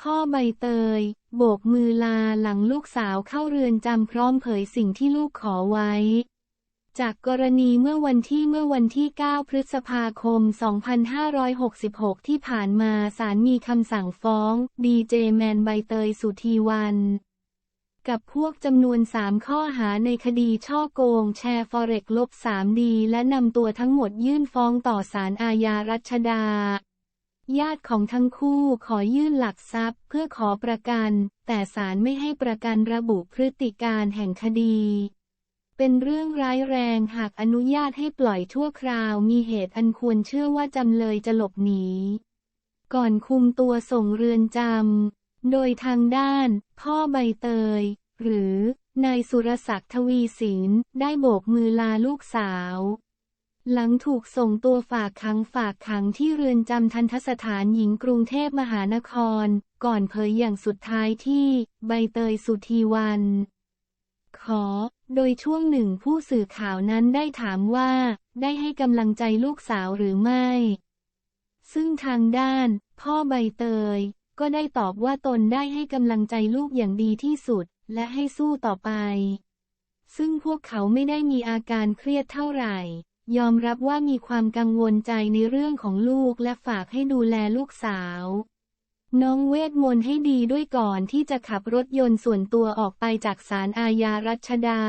พ่อใบเตย โบกมือลาหลังลูกสาวเข้าเรือนจำพร้อมเผยสิ่งที่ลูกขอไว้ จากกรณีเมื่อวันที่เมื่อวันที่ 9 พฤษภาคม 2566 ที่ผ่านมาศาลมีคำสั่งฟ้อง ดีเจแมนใบเตยสุธีวันกับพวกจำนวน 3 ข้อหาในคดีช่อโกง แชร์ฟอเร็กลบ 3 ดี และนำตัวทั้งหมดยื่นฟ้องต่อศาลอาญารัชดา ญาติของทั้งคู่ขอยื่นหลักทรัพย์เพื่อขอประกัน แต่ศาลไม่ให้ประกันระบุพฤติการแห่งคดี เป็นเรื่องร้ายแรงหากอนุญาตให้ปล่อยชั่วคราวมีเหตุอันควรเชื่อว่าจำเลยจะหลบหนี ก่อนคุมตัวส่งเรือนจำ โดยทางด้าน พ่อใบเตย หรือนายสุรศักดิ์ทวีสินได้โบกมือลาลูกสาว หลังถูกส่งตัวฝากขังฝากขังที่เรือนจำทันทสถานหญิงกรุงเทพมหานคร ก่อนเผยอย่างสุดท้ายที่ใบเตยสุธีวัน ขอ โดยช่วงหนึ่งผู้สื่อข่าวนั้นได้ถามว่า ได้ให้กำลังใจลูกสาวหรือไม่ ซึ่งทางด้าน พ่อใบเตย ก็ได้ตอบว่าตนได้ให้กำลังใจลูกอย่างดีที่สุด และให้สู้ต่อไป ซึ่งพวกเขาไม่ได้มีอาการเครียดเท่าไหร่ ยอมรับว่ามีความกังวลใจในเรื่องของลูกและฝากให้ดูแลลูกสาว น้องเวทมนต์ให้ดีด้วยก่อนที่จะขับรถยนต์ส่วนตัวออกไปจากศาลอาญารัชดา